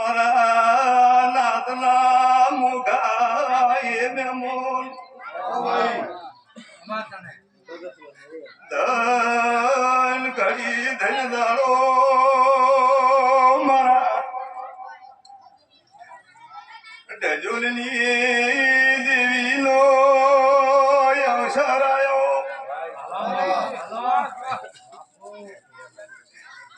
મારા નાતના મુગા એ મેમોન ધન ઘડી ધન દાડો મારા. ડજોલની દેવીનો અવસર આવ્યો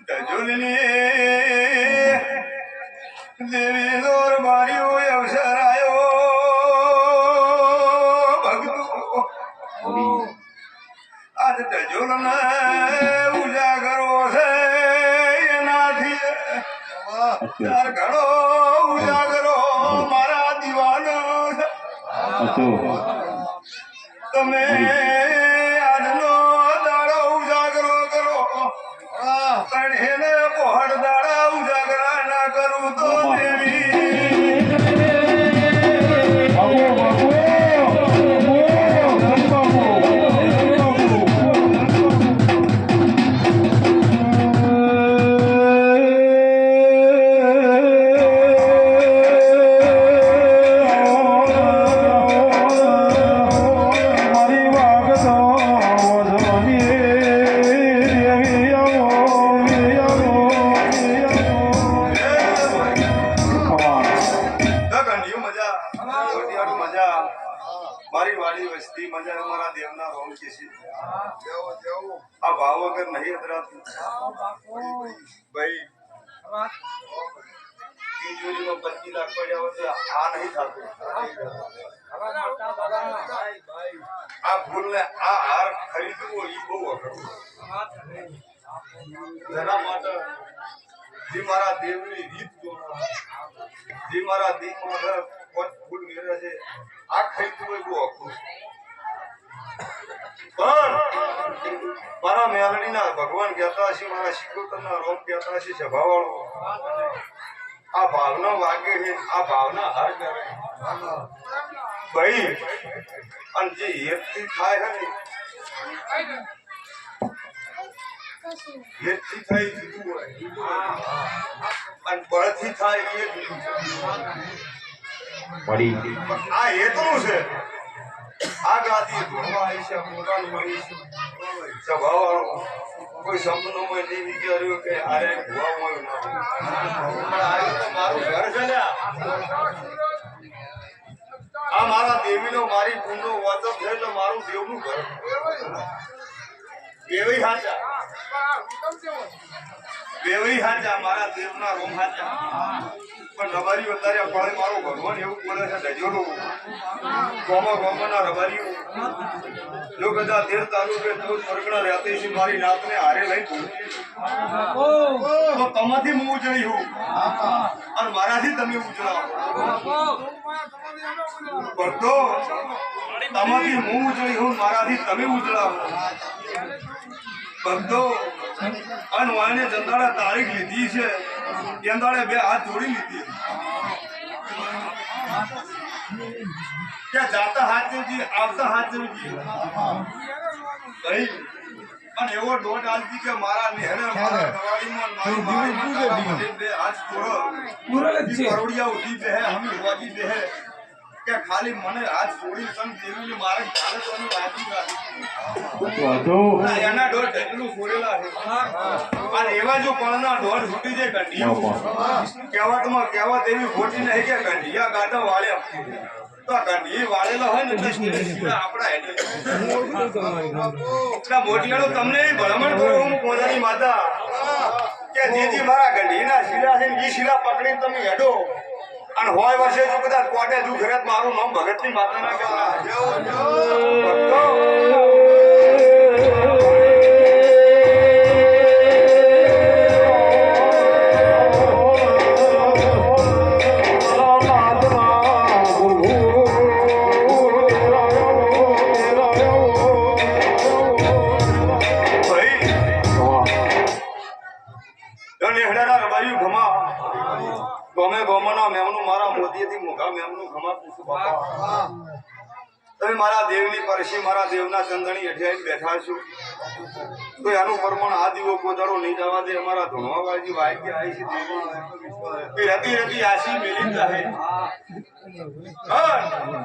ડજોલની દેવી દોર માર્યો અવસર આવ્યો આજ ડજોલ ને ઉજાગરો છે એનાથી. ઘણો વાડી વસ્તી અમારા મારા દેવના રોમ કે છે આ ભાવ વગર નહીં અદરાતું ભાઈ તિજોરીમાં પચીસ લાખ પડ્યા હોય તો આ નહીં થતું. આ ફૂલને આ હાર ખરીદવો એ બહુ અઘરું. જેના માટે જે મારા દેવની રીત જોવા જે મારા પોત ફૂલ મેળવે છે આ ખરીદવું બહુ અઘરું. પણ મારા મેલડીના ભગવાન કહેતા છે મારા શિકોતરના રોમ કહેતા છે સભાવાળો. આ ભાવના વાગે છે આ ભાવના હાર કરે ભાઈ અને જે હેતથી થાય છે ને હેતથી થાય જુદું હોય. અને બળથી થાય એ જુદું. પડી. આ હેતનું છે. આ ગાદી ધોવા આવી છે પોતાનું મળી છે સ્વભાવવાળું કોઈ સંપનું હોય નહીં વિચાર્યું કે આરે ભુવા હોય. પણ આ તો મારું ઘર છે ને આ. મારા દેવીનો, મારી કુંડો વાતક છે મારું દેવનું ઘર દેવી હાચા દેવી હાચા, મારા દેવના રૂમ હાચા પણ રબારી વધારે ફળે મારો ભગવાન એવું બોલે છે ડજોડો ગોમા ગોમાના રબારીઓ. જો કદાચ તેર તાલુકે તો રહેતી છે મારી નાતને હારે લઈ તો તમાથી હું ઉજળી હું અને મારાથી તમે ઉજળાવો. ભક્તો તમાથી હું ઉજળી હું મારાથી તમે ઉજળાવો. ભક્તો અને વાને જંદાળે તારીખ લીધી છે. જંદાળે બે હાથ જોડી લીધી કે જાતા હાથ દેવજી આવતા હાથ દેવજી અને એવો દોઢ આલતી કે મારા નેહરે મારા કવાડીમાં મારી મારી બે હાથ જોડો. કરોડિયા ઉઠી બે હમી હોવાજી બે કે ખાલી મને હાથ જોડી તન દેવીને મારે ચાલે તો અમે વાંચી વધુ? ના, એના દોઢ ઢગલું ફોડેલા છે. અને એવા જો પળના દોઢ ફૂટી જાય કંઢીઓ કહેવતમાં કહેવત એવી ખોટી નહીં કે કંઢિયા ગાડા વાળ્યા તો આ કંઢી વાળેલા હોય ને એટલે સીધા આપણા હેઠે એટલે મોટિયાળો તમને ભલામણ કરું હું પોતાની માતા. કે જેથી મારા ગંઢીના શીલા છે ને એ શીલા પકડીને તમે હેડો. અને હોય વર્ષે જો કદાચ કોટે દુઃખ. રહે મારું નામ ભગતની માતા ના કહેવાય. વાડીએથી મોઘા મેમનું ખમા પૂછું બાપા. તમે મારા દેવની પરશી મારા દેવના ચંદણી હેઠે બેઠા છો. તો એનું પ્રમાણ આ દીવો કોદાળો નહીં જવા દે અમારા ધોણવાવાજી વાયકે આવી છે દેવી. રતી રતી આશી મેલી જાહે હા.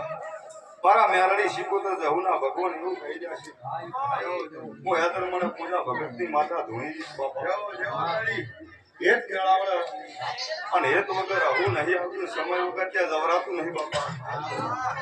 મારા મેરડી શીખોતર જહુના ભગવાન એવું કહી જશે હું હેતર મને પૂજા ભગતની માતા ધોણી દીશ બાપા હેત કેળાવડે. અને એક વગર હું નહીં, આવતું સમય વગર ત્યાં જવરાતું નહીં બાપા.